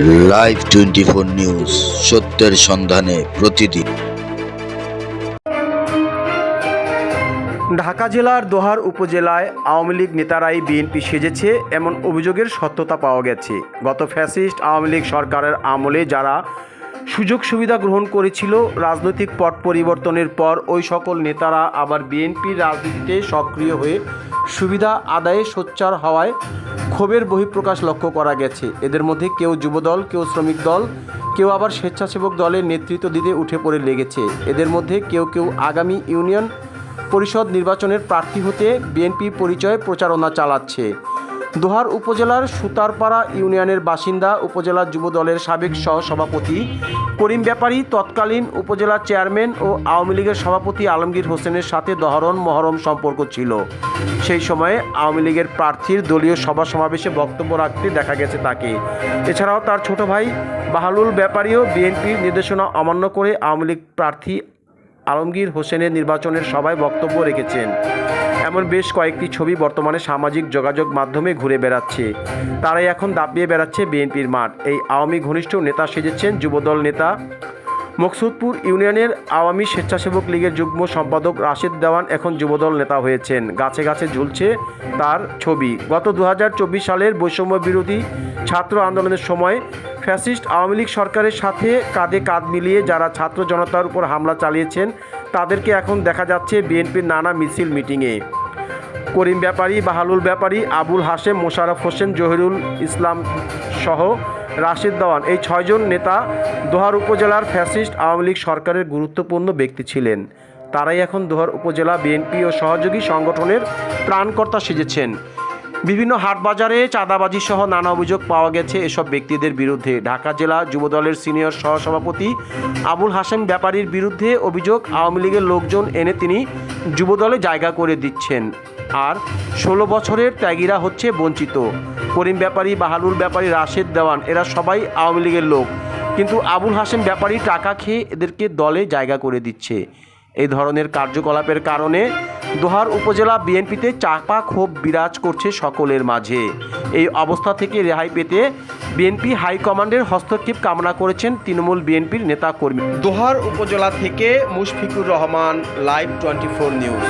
Live twenty four news সত্যের সন্ধানে প্রতিদিন। ঢাকা জেলার দোহার উপজেলায় আওয়ামী লীগ নেতারাই বিএনপি সেজেছে, এমন অভিযোগের সত্যতা পাওয়া গেছে। গত ফ্যাসিস্ট আওয়ামী লীগ সরকারের আমলে যারা সুযোগ সুবিধা গ্রহণ করেছিল, রাজনৈতিক পট পরিবর্তনের পর ওই সকল নেতারা আবার বিএনপির রাজনীতিতে সক্রিয় হয়ে সুবিধা আদায়ে সোচ্চার হওয়ায় ক্ষোভের বহিঃপ্রকাশ লক্ষ্য করা গেছে। এদের মধ্যে কেউ যুবদল, কেউ শ্রমিক দল, কেউ আবার স্বেচ্ছাসেবক দলের নেতৃত্ব দিতে উঠে পড়ে লেগেছে। এদের মধ্যে কেউ কেউ আগামী ইউনিয়ন পরিষদ নির্বাচনের প্রার্থী হতে বিএনপি পরিচয় প্রচারণা চালাচ্ছে। দোহার উপজেলার সুতারপাড়া ইউনিয়নের বাসিন্দা উপজেলা যুব দলের সাবেক সহসভাপতি, করিম ব্যাপারী তৎকালীন উপজেলা চেয়ারম্যান ও আওয়ামী লীগের সভাপতি আলমগীর হোসেনের সাথে দহরণ মহরম সম্পর্ক ছিল। সেই সময়ে আওয়ামী লীগের প্রার্থীর দলীয় সভা সমাবেশে বক্তব্য রাখতে দেখা গেছে তাকে। এছাড়াও তার ছোট ভাই বাহালুল ব্যাপারীও বিএনপির নির্দেশনা অমান্য করে আওয়ামী লীগ প্রার্থী আলমগীর হোসেনের নির্বাচনের সভায় বক্তব্য রেখেছেন। এমন বেশ কয়েকটি ছবি বর্তমানে সামাজিক যোগাযোগ মাধ্যমে ঘুরে বেড়াচ্ছে। তারাই এখন দাপিয়ে বেড়াচ্ছে বিএনপির মাঠ। এই আওয়ামী ঘনিষ্ঠ নেতা সেজেছেন যুবদল নেতা মকসুদপুর ইউনিয়নের আওয়ামী স্বেচ্ছাসেবক লীগের যুগ্ম সম্পাদক রাশেদ দেওয়ান এখন যুবদল নেতা হয়েছেন। গাছে গাছে ঝুলছে তার ছবি। গত দু হাজার চব্বিশ সালের বৈষম্য বিরোধী ছাত্র আন্দোলনের সময় ফ্যাসিস্ট আওয়ামী লীগ সরকারের সাথে কাঁধে কাঁধ মিলিয়ে যারা ছাত্র জনতার উপর হামলা চালিয়েছেন তাদেরকে এখন দেখা যাচ্ছে বিএনপির নানা মিছিল মিটিংয়ে। করিম ব্যাপারী, বাহালুল ব্যাপারী, আবুল হাশেম, মোশাররফ হোসেন, জহিরুল ইসলাম সহ রাশিদ দেওয়ান এই ছয়জন নেতা দোহার উপজেলার ফ্যাসিস্ট আওয়ামী লীগ সরকারের গুরুত্বপূর্ণ ব্যক্তি ছিলেন। তারাই এখন দোহার উপজেলা বিএনপি ও সহযোগী সংগঠনের ত্রাণকর্তা সেজেছেন। বিভিন্ন হাটবাজারে চাঁদাবাজি সহ নানা অভিযোগ পাওয়া গেছে। এসব ব্যক্তিদের বিরুদ্ধে ঢাকা জেলা যুবদলের সিনিয়র সহসভাপতি আবুল হাসেম ব্যাপারীর বিরুদ্ধে অভিযোগ আওয়ামী লীগের লোকজন এনে তিনি যুবদলে জায়গা করে দিচ্ছেন। আর ষোলো বছরের ত্যাগীরা হচ্ছে বঞ্চিত। করিম ব্যাপারী বাহালুল ব্যাপারী, রাশেদ দেওয়ান, এরা সবাই আওয়ামী লীগের লোক। কিন্তু আবুল হাসেম ব্যাপারী টাকা খেয়ে এদেরকে দলে জায়গা করে দিচ্ছে। এই ধরনের কার্যকলাপের কারণে দোহার উপজেলা বিএনপিতে চাপা ক্ষোভ বিরাজ করছে সকলের মাঝে। এই অবস্থা থেকে রেহাই পেতে বিএনপি হাইকমান্ডের হস্তক্ষেপ কামনা করেছেন তৃণমূল বিএনপির নেতা কর্মী দোহার উপজেলা থেকে Mushfiqur Rahman, live twenty four news.